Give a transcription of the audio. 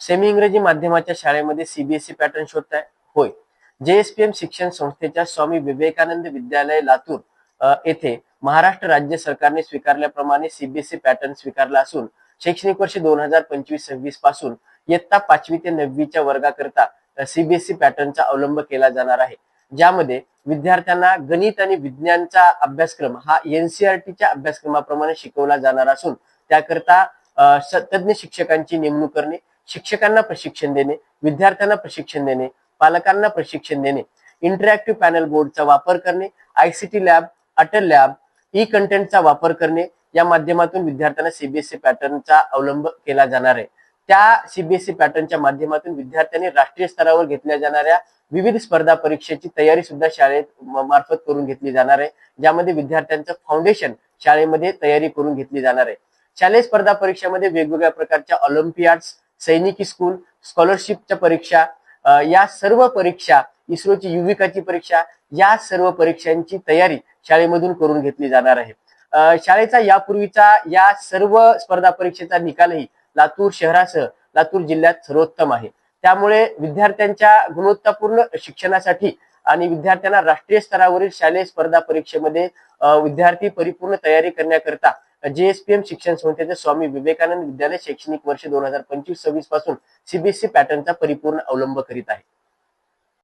Semi इंग्रजी माध्यमाच्या शाळेमध्ये सीबीएसई पॅटर्न शोधताय? होय. जेएसपीएम शिक्षण संस्थेच्या स्वामी विवेकानंद विद्यालय लातूर येथे महाराष्ट्र राज्य सरकारने स्वीकारल्याप्रमाणे सीबीएसई पॅटर्न स्वीकारला असून शैक्षणिक वर्ष दोन हजार पंचवीस सव्वीसपासून इयत्ता पाचवी ते नववीच्या वर्गाकरता सीबीएसई पॅटर्नचा अवलंब केला जाणार आहे. ज्यामध्ये विद्यार्थ्यांना गणित आणि विज्ञानचा अभ्यासक्रम हा एनसीआरटीच्या अभ्यासक्रमाप्रमाणे शिकवला जाणार असून त्याकरता तज्ज्ञ शिक्षकांची नेमणूक करणे शिक्षकांना प्रशिक्षण देणे विद्यार्थ्यांना प्रशिक्षण देणे पालकांना प्रशिक्षण देणे इंटरॅक्टिव्ह पॅनल बोर्डचा वापर करणे ICT lab Atal lab E कंटेंटचा वापर करणे या माध्यमातून विद्यार्थ्यांना सीबीएसई पॅटर्नचा अवलंब केला जाणार आहे. त्या सीबीएसई पॅटर्नच्या माध्यमातून विद्यार्थ्यांनी राष्ट्रीय स्तरावर घेतल्या जाणाऱ्या विविध स्पर्धा परीक्षेची तयारी सुद्धा शाळेत मार्फत करून घेतली जाणार आहे ज्यामध्ये विद्यार्थ्यांचं फाउंडेशन शाळेमध्ये तयारी करून घेतली जाणार आहे. शालेय स्पर्धा परीक्षामध्ये वेगवेगळ्या प्रकारच्या ऑलिम्पियाड्स सैनिकी स्कूल स्कॉलरशिपच्या परीक्षा या सर्व परीक्षा इस्रोची युविकाची परीक्षा या सर्व परीक्षांची तयारी शाळेमधून करून घेतली जाणार आहे. शाळेचा यापूर्वीचा या सर्व स्पर्धा परीक्षेचा निकालही लातूर शहरासह लातूर जिल्ह्यात सर्वोत्तम आहे. त्यामुळे विद्यार्थ्यांच्या गुणवत्तापूर्ण शिक्षणासाठी आणि विद्यार्थ्यांना राष्ट्रीय स्तरावरील शालेय स्पर्धा परीक्षेमध्ये विद्यार्थी परिपूर्ण तयारी करण्याकरता जेएसपीएम शिक्षण संस्थेचे स्वामी विवेकानंद विद्यालय शैक्षणिक वर्ष दोन हजार पंचवीस सव्वीसपासून सीबीएसई पॅटर्नचा परिपूर्ण अवलंब करीत आहे.